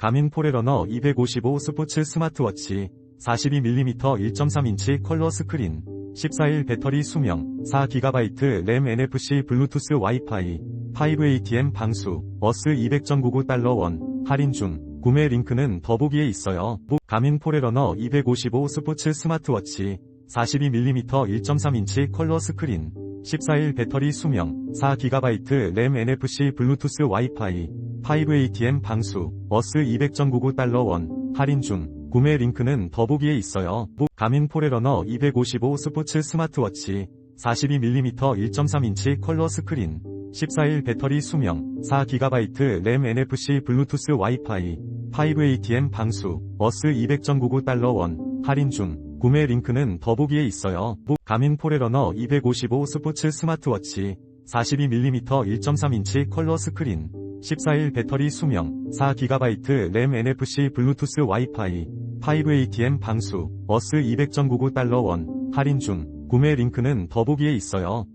가민 포레러너 255 스포츠 스마트워치 42mm 1.3인치 컬러 스크린 14일 배터리 수명 4GB 램 NFC 블루투스 와이파이 5ATM 방수 어스 200.99달러 원 할인 중 구매 링크는 더보기에 있어요. 가민 포레러너 255 스포츠 스마트워치 42mm 1.3인치 컬러 스크린 14일 배터리 수명 4GB 램 NFC 블루투스 와이파이 5ATM 방수 어스 200.99달러 원 할인 중 구매 링크는 더보기에 있어요. 가민 포레러너 255 스포츠 스마트워치 42mm 1.3인치 컬러 스크린 14일 배터리 수명 4GB 램 NFC 블루투스 와이파이 5ATM 방수 어스 200.99달러 원 할인 중 구매 링크는 더보기에 있어요. 가민 포레러너 255 스포츠 스마트워치 42mm 1.3인치 컬러 스크린 14일 배터리 수명 4GB 램 NFC 블루투스 와이파이 5ATM 방수 어스 200.99달러 원 할인 중 구매 링크는 더보기에 있어요.